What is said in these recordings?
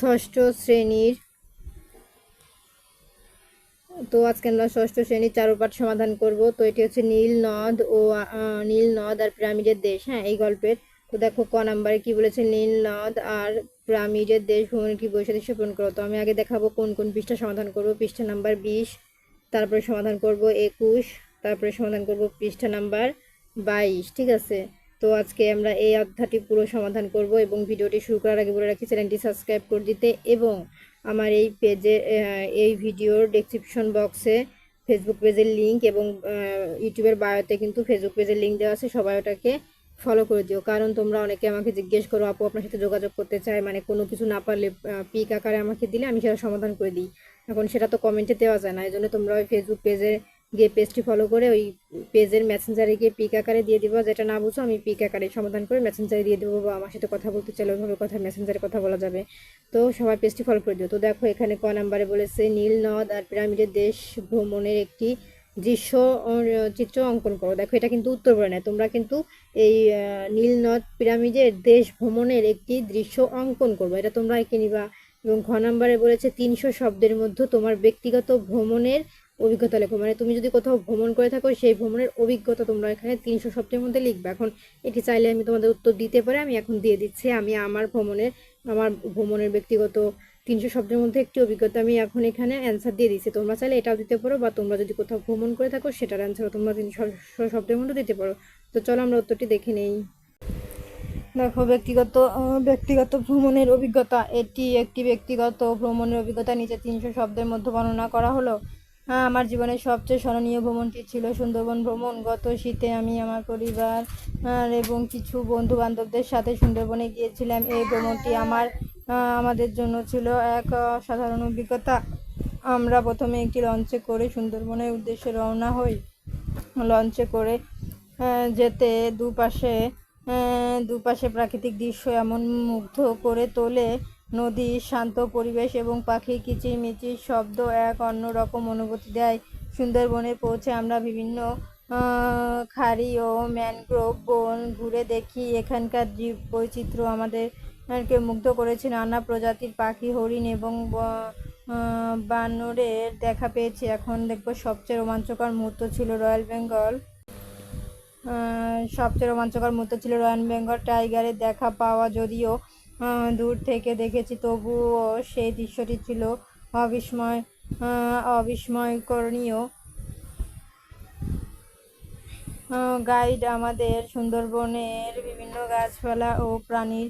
ষষ্ঠ শ্রেণির। তো আজকে আমরা ষষ্ঠ শ্রেণির চারুপাঠ সমাধান করব। তো এটি হচ্ছে নীল নদ ও নীল নদ আর পিরামিডের দেশ। হ্যাঁ এই গল্পের। তো দেখো, ক নাম্বারে কি বলেছে? নীল নদ আর পিরামিডের দেশ ভ্রমণের কি বৈশাদৃশ্য পূরণ করো? তো আমি আগে দেখাবো কোন কোন পৃষ্ঠা সমাধান করব। পৃষ্ঠা নাম্বার বিশ। তারপরে সমাধান করব একুশ। তারপরে সমাধান করব পৃষ্ঠা নাম্বার বাইশ। ঠিক আছে? তো আজকে আমরা এই অধ্যায়টি পুরো সমাধান করব এবং ভিডিওটি শুরু করার আগে বলে রাখি, চ্যানেলটি সাবস্ক্রাইব করে দিতে এবং আমার এই পেজে এই ভিডিওর ডেসক্রিপশন বক্সে ফেসবুক পেজের লিংক এবং ইউটিউবের বায়োতে কিন্তু ফেসবুক পেজের লিঙ্ক দেওয়া আছে, সবাই ওটাকে ফলো করে দিও। কারণ তোমরা অনেকে আমাকে জিজ্ঞেস করো, আপু, আপনার সাথে যোগাযোগ করতে চায় মানে কোনো কিছু না পারলে পিক আকারে আমাকে দিলে আমি সেটা সমাধান করে দিই। এখন সেটা তো কমেন্টে দেওয়া যায় না এই জন্য তোমরা ওই ফেসবুক পেজে গিয়ে পেজটি ফলো করে ওই পেজের মেসেঞ্জারে গিয়ে পিক আকারে দিয়ে দিবা। যেটা না বুঝো, আমি পিক আকারে সমাধান করে মেসেঞ্জারে দিয়ে দেবো। বা আমার সাথে কথা বলতে চাইলে ওইভাবে কথা মেসেঞ্জারে কথা বলা যাবে। তো সবাই পেজটি ফলো করে দিও। তো দেখো, এখানে ক নাম্বারে বলেছে, নীল নদ আর পিরামিডের দেশ ভ্রমণের একটি দৃশ্য চিত্র অঙ্কন করো। দেখো, এটা কিন্তু উত্তর বলে না তোমরা কিন্তু এই নীল নদ পিরামিডের দেশ ভ্রমণের একটি দৃশ্য অঙ্কন করব। এটা তোমরা এঁকে নিবা এবং ঘ নাম্বারে বলেছে, তিনশো শব্দের মধ্যে তোমার ব্যক্তিগত ভ্রমণের অভিজ্ঞতা লেখো। মানে তুমি যদি কোথাও ভ্রমণ করে থাকো, সেই ভ্রমণের অভিজ্ঞতা তোমরা এখানে তিনশো শব্দের মধ্যে লিখবে। এখন এটি চাইলে আমি তোমাদের উত্তর দিতে পারি, আমি এখন দিয়ে দিচ্ছি। আমি আমার ভ্রমণের আমার ভ্রমণের ব্যক্তিগত তিনশো শব্দের মধ্যে একটি অভিজ্ঞতা আমি এখন এখানে অ্যান্সার দিয়ে দিচ্ছি। তোমরা চাইলে এটাও দিতে পারো বা তোমরা যদি কোথাও ভ্রমণ করে থাকো, সেটার অ্যান্সারও তোমরা তিনশো শব্দের মধ্যে দিতে পারো। তো চলো আমরা উত্তরটি দেখে নেই। দেখো, ব্যক্তিগত ব্যক্তিগত ভ্রমণের অভিজ্ঞতা। এটি একটি ব্যক্তিগত ভ্রমণের অভিজ্ঞতা। নিচে তিনশো শব্দের মধ্যে বর্ণনা করা হলো। আমার জীবনের সবচেয়ে স্মরণীয় ভ্রমণটি ছিল সুন্দরবন ভ্রমণ। গত শীতে আমি আমার পরিবার আর এবং কিছু বন্ধু বান্ধবদের সাথে সুন্দরবনে গিয়েছিলাম। এই ভ্রমণটি আমার আমাদের জন্য ছিল এক অসাধারণ অভিজ্ঞতা। আমরা প্রথমে একটি লঞ্চে করে সুন্দরবনের উদ্দেশ্যে রওনা হই। লঞ্চে করে যেতে দুপাশে দুপাশে প্রাকৃতিক দৃশ্য এমন মুগ্ধ করে তোলে নদীর শান্ত পরিবেশ এবং পাখির কিচিরমিচির শব্দ এক অন্যরকম অনুভূতি দেয়। সুন্দরবনে পৌঁছে আমরা বিভিন্ন খাড়ি ও ম্যানগ্রোভ বন ঘুরে দেখি। এখানকার জীব বৈচিত্র্য আমাদের আমাদেরকে মুগ্ধ করেছে। নানা প্রজাতির পাখি, হরিণ এবং বানরের দেখা পেয়েছি। এখন দেখব সবচেয়ে রোমাঞ্চকর মুহূর্ত ছিল রয়্যাল বেঙ্গল। সবচেয়ে রোমাঞ্চকর মুহূর্ত ছিল রয়্যাল বেঙ্গল টাইগারের দেখা পাওয়া। যদিও দূর থেকে দেখেছি, তবুও সেই দৃশ্যটি ছিল অবিস্ময় অবিস্ময়করণীয় গাইড আমাদের সুন্দরবনের বিভিন্ন গাছপালা ও প্রাণীর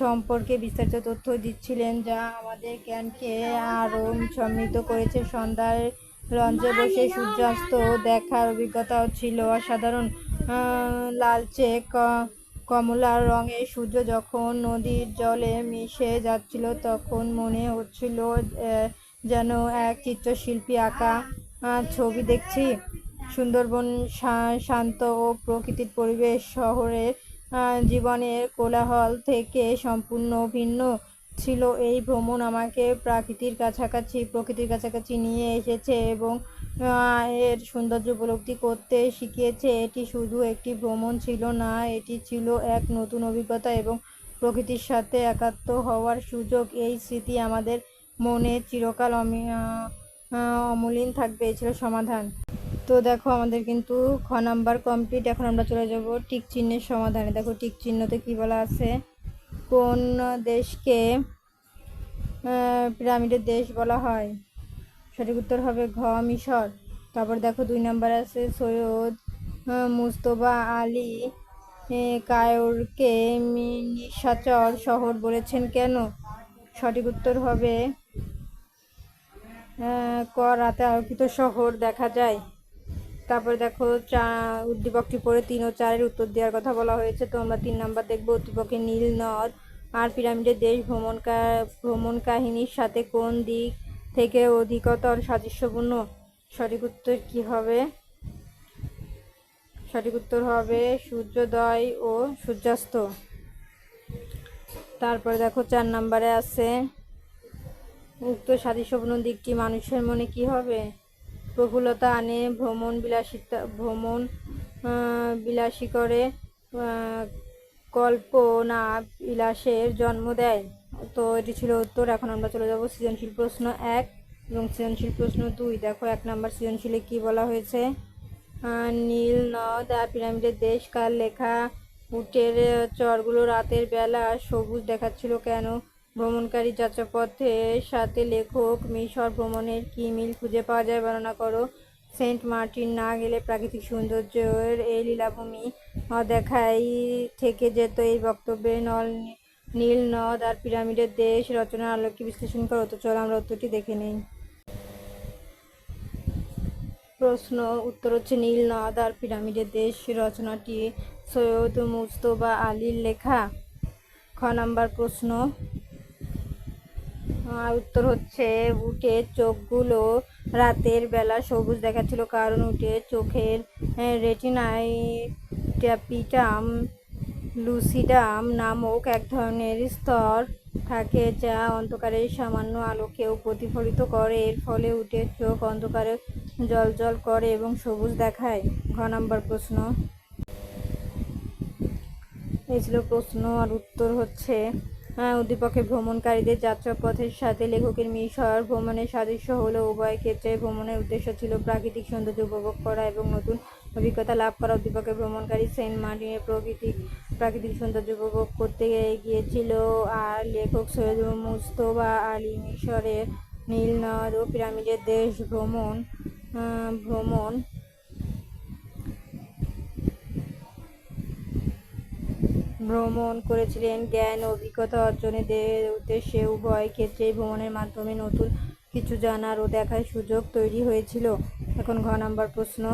সম্পর্কে বিস্তারিত তথ্য দিচ্ছিলেন, যা আমাদের জ্ঞানকে আরও সমৃদ্ধ করেছে। সন্ধ্যায় লঞ্চে বসে সূর্যাস্ত দেখার অভিজ্ঞতাও ছিল অসাধারণ। লালচে কমলা রঙের সূর্য যখন নদীর জলে মিশে যাচ্ছিল, তখন মনে হচ্ছিল যেন এক চিত্রশিল্পী আঁকা ছবি দেখছি। সুন্দরবন শান্ত ও প্রকৃতির পরিবেশ শহরের জীবনের কোলাহল থেকে সম্পূর্ণ ভিন্ন। ছিল। এই ভ্রমণ আমাকে প্রাকৃতির কাছাকাছি, প্রকৃতির কাছাকাছি নিয়ে এসেছে এবং এর সৌন্দর্য উপলব্ধি করতে শিখিয়েছে। এটি শুধু একটি ভ্রমণ ছিল না, এটি ছিল এক নতুন অভিজ্ঞতা এবং প্রকৃতির সাথে একাত্ম হওয়ার সুযোগ। এই স্মৃতি আমাদের মনে চিরকাল অমলিন থাকবে। এই ছিল সমাধান। তো দেখো, আমাদের কিন্তু খ নাম্বার কমপ্লিট এখন আমরা চলে যাব টিক চিহ্নের সমাধানে। দেখো টিক চিহ্নতে কি বলা আছে? কোন দেশকে পিরামিডের দেশ বলা হয়? সঠিক উত্তর হবে ঘ মিশর। তারপর দেখো দুই নম্বর আছে সৈয়দ আহ, মুস্তফা আলী কায়রকে নিশাচর শহর বলেছেন কেন? সঠিক উত্তর হবে আহ, ক রাতে আলোকিত শহর দেখা যায়। তারপরে দেখো চা উদ্দীপকটি পড়ে তিন ও চারের উত্তর দেওয়ার কথা বলা হয়েছে। তো আমরা তিন নাম্বার দেখব, উদ্দীপকে নীল নদ আর পিরামিডের দেশ ভ্রমণ ভ্রমণ কাহিনীর সাথে কোন দিক থেকে অধিকতর সাদৃশ্যপূর্ণ? সঠিক উত্তর কি হবে? সঠিক উত্তর হবে সূর্যোদয় ও সূর্যাস্ত। তারপরে দেখো চার নাম্বারে আছে, উক্ত সাদৃশ্যপূর্ণ দিকটি মানুষের মনে কি হবে? প্রফুল্লতা আনে, ভ্রমণ বিলাসিতা, ভ্রমণ বিলাসী করে কল্পনা বিলাসের জন্ম দেয়। তো এটি ছিল উত্তর, এখন আমরা চলে যাব সৃজনশীল প্রশ্ন এক এবং সৃজনশীল প্রশ্ন দুই। দেখো, এক নম্বর সৃজনশীলে কি বলা হয়েছে? নীল নদ আর পিরামিডের দেশ কার লেখা? উটের চরগুলো রাতের বেলা সবুজ দেখাচ্ছিল কেন? ভ্রমণকারী যাত্রাপথের সাথে লেখক, মিশর ভ্রমণের কি মিল খুঁজে পাওয়া যায় বর্ণনা করো। সেন্ট মার্টিন না গেলে প্রাকৃতিক সৌন্দর্যের এই লীলাভূমি দেখাই থেকে যেত এই বক্তব্যে নল, নীল নদ আর পিরামিডের দেশ। রচনার আলোকে বিশ্লেষণ করো, তো চলো আমরা উত্তরটি দেখে নিই। প্রশ্ন, উত্তর হচ্ছে নীল নদ আর পিরামিডের দেশ। রচনাটি সৈয়দ মুস্তফা আলীর লেখা। খ নাম্বার প্রশ্ন উত্তর হচ্ছে উটের চোখগুলো রাতের বেলা সবুজ দেখাচ্ছিল, কারণ উটের চোখের রেটিনায় ট্যাপিটাম, লুসিডাম নামক এক ধরনের স্তর থাকে যা অন্ধকারের সামান্য আলোকেও প্রতিফলিত করে। এর ফলে উটের চোখ অন্ধকারে জলজল করে এবং সবুজ দেখায়। ঘ নাম্বার প্রশ্ন। এই ছিল প্রশ্ন আর উত্তর হচ্ছে আহ, উদ্দীপকের ভ্রমণকারীদের যাত্রাপথের সাথে লেখকের মিশর ভ্রমণের সাদৃশ্য হলো উভয় ক্ষেত্রে ভ্রমণের উদ্দেশ্য ছিল প্রাকৃতিক সৌন্দর্য উপভোগ করা এবং নতুন অভিজ্ঞতা লাভ করা। উদ্দীপকের ভ্রমণকারী সেন্ট মার্টিনের প্রকৃতিক প্রাকৃতিক সৌন্দর্য উপভোগ করতে গিয়েছিল আর লেখক সৈয়দ মুস্তফা আলী মিশরের নীল নদ ও পিরামিডের দেশ ভ্রমণ ভ্রমণ ভ্রমণ করেছিলেন, জ্ঞান অভিজ্ঞতা অর্জনের উদ্দেশ্যে উভয় ক্ষেত্রেই ভ্রমণের মাধ্যমে নতুন কিছু জানার ও দেখার সুযোগ তৈরি হয়েছিল। এখন ঘ নাম্বার প্রশ্ন।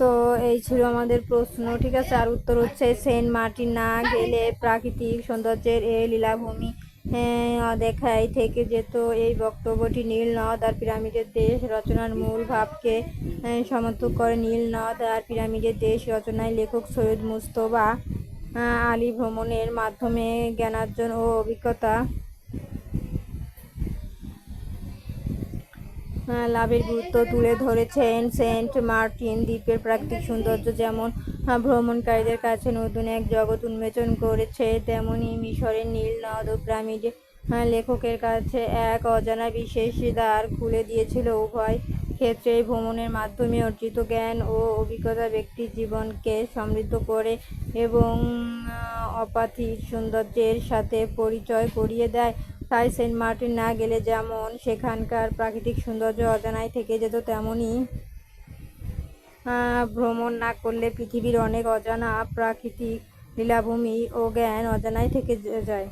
তো এই ছিল আমাদের প্রশ্ন, ঠিক আছে? আর উত্তর হচ্ছে সেন্ট মার্টিন না গেলে প্রাকৃতিক সৌন্দর্যের এ লীলাভূমি আহ, দেখাই থেকে যেত। এই বক্তব্যটি নীল নদ আর পিরামিডের দেশ রচনার মূল ভাবকে আহ, সমর্থক করে। নীল নদ আর পিরামিডের দেশ রচনায় লেখক সৈয়দ মুস্তফা আলী ভ্রমণের মাধ্যমে জ্ঞানার্জন ও অভিজ্ঞতা লাভের গুরুত্ব তুলে ধরেছেন সেন্ট মার্টিন দ্বীপের প্রাকৃতিক সৌন্দর্য যেমন ভ্রমণকারীদের কাছে নতুন এক জগৎ উন্মোচন করেছে তেমনি মিশরের নীল নদ ও পিরামিড আহ, লেখকের কাছে এক অজানা বিশেষ দ্বার খুলে দিয়েছিল উভয় ক্ষেত্রে। ভ্রমণের মাধ্যমে অর্জিত জ্ঞান ও অভিজ্ঞতা ব্যক্তির জীবনকে সমৃদ্ধ করে এবং আহ, অপাথির সৌন্দর্যের সাথে পরিচয় করিয়ে দেয়। তাই সেন্ট মার্টিন না গেলে যেমন সেখানকার প্রাকৃতিক সৌন্দর্য অজানায় থেকে যেত তেমনই ভ্রমণ না করলে পৃথিবীর অনেক অজানা প্রাকৃতিক লীলাভূমি ও জ্ঞান অজানায় থেকে যায়।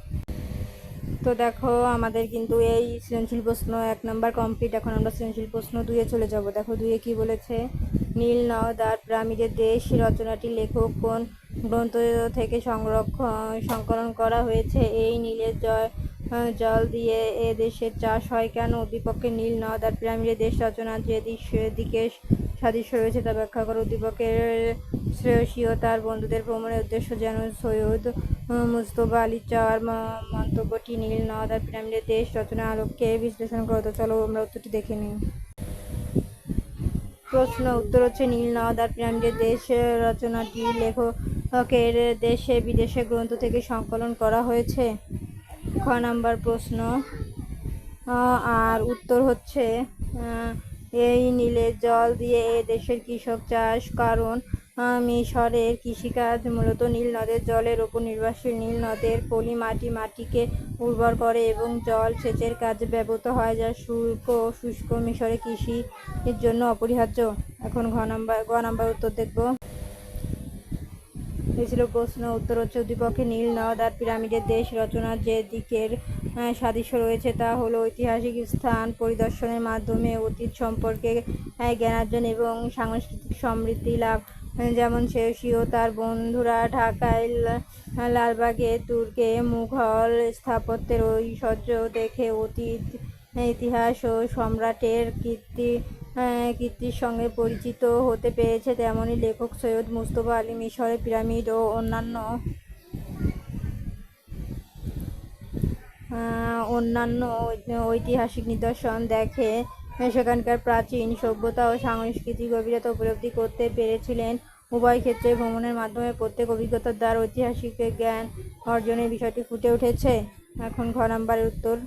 তো দেখো, আমাদের কিন্তু এই সৃজনশীল প্রশ্ন এক নম্বর কমপ্লিট এখন আমরা সৃজনশীল প্রশ্ন দুয়ে চলে যাব। দেখো দুয়ে কি বলেছে? নীল নদ আর পিরামিডের দেশ রচনাটি লেখক কোন গ্রন্থ থেকে সংরক্ষণ সংকলন করা হয়েছে? এই নীলের জয় জল দিয়ে এ দেশের চাষ হয় কেন? উদ্দীপকে নীল নদ আর পিরামিডের দেশ রচনা যে দিকে সাদৃশ্য রয়েছে তা ব্যাখ্যা করে। উদ্দীপকের শ্রেয়সী ও তার বন্ধুদের ভ্রমণের উদ্দেশ্য যেন সৈয়দ মুস্তফা আলী চাওয়ার মন্তব্যটি নীল নদ আর পিরামিডের দেশ রচনা আলোককে বিশ্লেষণ করো। তো চলো আমরা উত্তরটি দেখে নিই। প্রশ্ন, উত্তর হচ্ছে নীল নদ আর পিরামিডের দেশ রচনাটি লেখকের দেশে বিদেশে গ্রন্থ থেকে সংকলন করা হয়েছে। খ নাম্বার প্রশ্ন। আর উত্তর হচ্ছে এই নীলের জল দিয়ে এ দেশের কৃষক চাষ, কারণ মিশরের কৃষিকাজ মূলত নীল নদের জলের ওপর নির্ভরশীল। নীল নদের পলি মাটি মাটিকে উর্বর করে এবং জল সেচের কাজে ব্যবহৃত হয়, যা শুষ্ক শুষ্ক মিশরে কৃষির জন্য অপরিহার্য। এখন ঘ নাম্বার, গ নাম্বার উত্তর দেখব। এই ছিল প্রশ্ন, উত্তর হচ্ছে উদ্দীপকে নীল নদ আর পিরামিডের দেশ রচনার যে দিকের সাদৃশ্য রয়েছে তা হলো ঐতিহাসিক স্থান পরিদর্শনের মাধ্যমে অতীত সম্পর্কে জ্ঞানার্জন এবং সাংস্কৃতিক সমৃদ্ধি লাভ। যেমন শেষী ও তার বন্ধুরা ঢাকায় লালবাগে তুর্কে মুঘল স্থাপত্যের ঐশ্বর্য দেখে অতীত ইতিহাস ও সম্রাটের কীর্তি কীর্তির সঙ্গে পরিচিত হতে পেরেছে তেমনি লেখক সৈয়দ মুস্তফা আলী মিশরের পিরামিড ও অন্যান্য অন্যান্য ঐতিহাসিক নিদর্শন দেখে সেখানকার প্রাচীন সভ্যতা ও সাংস্কৃতিক গভীরতা উপলব্ধি করতে পেরেছিলেন। উভয় ক্ষেত্রে ভ্রমণের মাধ্যমে প্রত্যেক অভিজ্ঞতার দ্বারা ঐতিহাসিক জ্ঞান অর্জনের বিষয়টি ফুটে উঠেছে। এখন ঘ নাম্বারের উত্তর এই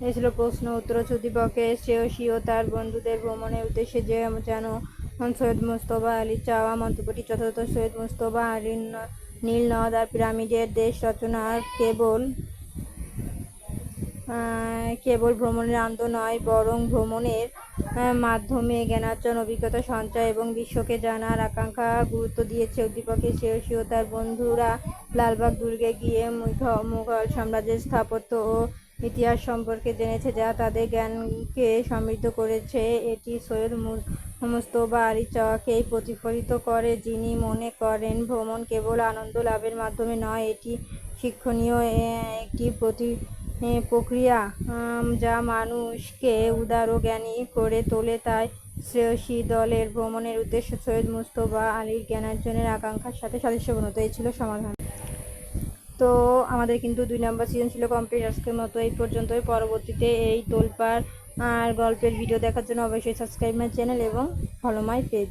ছিল প্রশ্ন, উত্তর সুদীপকে শ্রেয়সী ও তার বন্ধুদের ভ্রমণের উদ্দেশ্যে যে যেন সৈয়দ মুস্তফা আলীর চাওয়া মন্তব্যটি যথাযথ সৈয়দ মুস্তফা আলীর ন- নীল নদ আর পিরামিডের দেশ রচনার কেবল কেবল ভ্রমণের আনন্দ নয়, বরং ভ্রমণের মাধ্যমে জ্ঞানার্জন, অভিজ্ঞতা, সঞ্চয় এবং বিশ্বকে জানার আকাঙ্ক্ষা গুরুত্ব দিয়েছে উদ্দীপকে শ্রেয়সী তার বন্ধুরা। লালবাগ দুর্গে গিয়ে মুঘ- মুঘল সাম্রাজ্যের স্থাপত্য ও ইতিহাস সম্পর্কে জেনেছে যা তাদের জ্ঞানকে সমৃদ্ধ করেছে। এটি সৈয়দ মু- মুস্তফা আলী চাওয়াকেই প্রতিফলিত করে, যিনি মনে করেন ভ্রমণ কেবল আনন্দ লাভের মাধ্যমে নয়, এটি শিক্ষণীয় একটি প্রতি প্রক্রিয়া যা মানুষকে উদার ও জ্ঞানী করে তোলে। তাই শ্রেয়সী দলের ভ্রমণের উদ্দেশ্য সৈয়দ মুস্তফা আলীর জ্ঞানার্জনের আকাঙ্ক্ষার সাথে সাদৃশ্যপূর্ণত এই ছিল সমাধান। তো আমাদের কিন্তু দুই নম্বর সিজন ছিল কমপ্লিট আজকের মতো এই পর্যন্তই। পরবর্তীতে এই তোলপাড় আর গল্পের ভিডিও দেখার জন্য অবশ্যই সাবস্ক্রাইব মাই চ্যানেল এবং ফলো মাই পেজ